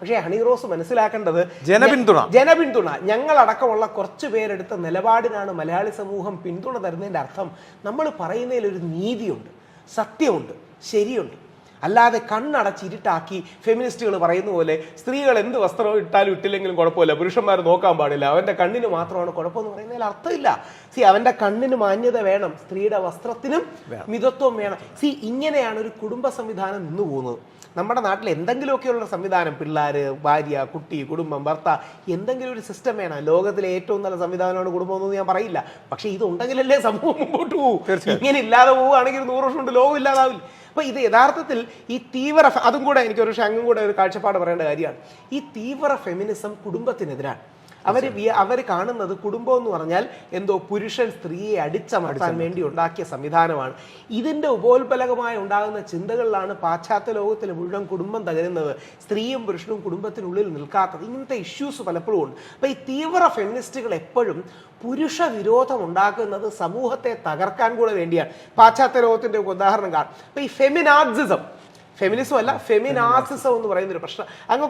പക്ഷേ ഹണി റോസ് മനസ്സിലാക്കേണ്ടത് ജനപിന്തുണ. ജനപിന്തുണ. ഞങ്ങളടക്കമുള്ള കുറച്ച് പേരെടുത്ത നിലപാടിനാണ് മലയാളി സമൂഹം പിന്തുണ തരുന്നതിന്റെ അർത്ഥം. നമ്മൾ പറയുന്നതിൽ ഒരു നീതിയുണ്ട് സത്യമുണ്ട് ശരിയുണ്ട്. അല്ലാതെ കണ്ണടച്ച് ഇരുട്ടാക്കി ഫെമിനിസ്റ്റുകൾ പറയുന്ന പോലെ സ്ത്രീകൾ എന്ത് വസ്ത്രം ഇട്ടാലും ഇട്ടില്ലെങ്കിലും കുഴപ്പമില്ല. പുരുഷന്മാർ നോക്കാൻ പാടില്ല. അവന്റെ കണ്ണിന് മാത്രമാണ് കുഴപ്പമെന്ന് പറയുന്നതിൽ അർത്ഥമില്ല. സി അവന്റെ കണ്ണിന് മാന്യത വേണം. സ്ത്രീയുടെ വസ്ത്രത്തിനും മിതത്വം വേണം. സി ഇങ്ങനെയാണ് ഒരു കുടുംബ സംവിധാനം നിന്ന് പോകുന്നത്. നമ്മുടെ നാട്ടിൽ എന്തെങ്കിലുമൊക്കെയുള്ള സംവിധാനം പിള്ളേർ ഭാര്യ കുട്ടി കുടുംബം ഭർത്ത എന്തെങ്കിലും ഒരു സിസ്റ്റം വേണം. ലോകത്തിലെ ഏറ്റവും നല്ല സംവിധാനമാണ് കുടുംബം എന്ന് ഞാൻ പറയില്ല. പക്ഷേ ഇതുണ്ടെങ്കിലല്ലേ സമൂഹം മുമ്പോട്ട് പോകും. ഇങ്ങനെ ഇല്ലാതെ പോവുകയാണെങ്കിൽ നൂറ് വർഷം കൊണ്ട് ലോകം ഇല്ലാതാവില്ല. അപ്പൊ ഇത് യഥാർത്ഥത്തിൽ ഈ തീവ്ര അതും കൂടെ എനിക്ക് ഒരു അങ്ങും കൂടെ ഒരു കാഴ്ചപ്പാട് പറയേണ്ട കാര്യമാണ്. ഈ തീവ്ര ഫെമിനിസം കുടുംബത്തിനെതിരാണ്. അവർ അവർ കാണുന്നത് കുടുംബം എന്ന് പറഞ്ഞാൽ എന്തോ പുരുഷൻ സ്ത്രീയെ അടിച്ചമർത്താൻ വേണ്ടി ഉണ്ടാക്കിയ സംവിധാനമാണ്. ഇതിന്റെ ഉപോത്ബലകമായി ഉണ്ടാകുന്ന ചിന്തകളിലാണ് പാശ്ചാത്യ ലോകത്തിൽ മുഴുവൻ കുടുംബം തകരുന്നത്. സ്ത്രീയും പുരുഷനും കുടുംബത്തിനുള്ളിൽ നിൽക്കാത്തത്. ഇങ്ങനത്തെ ഇഷ്യൂസ് പലപ്പോഴും ഉണ്ട്. അപ്പൊ ഈ തീവ്ര ഫെമിനിസ്റ്റുകൾ എപ്പോഴും പുരുഷ വിരോധം ഉണ്ടാക്കുന്നത് സമൂഹത്തെ തകർക്കാൻ കൂടെ വേണ്ടിയാണ്. പാശ്ചാത്യ ലോകത്തിന്റെ ഉദാഹരണം കാണാം. അപ്പൊ ഈ ഫെമിനാസിസം ഫെമിനിസം അല്ല ഫെമിനാസിസം എന്ന് പറയുന്ന ഒരു പ്രശ്നം. അങ്ങ്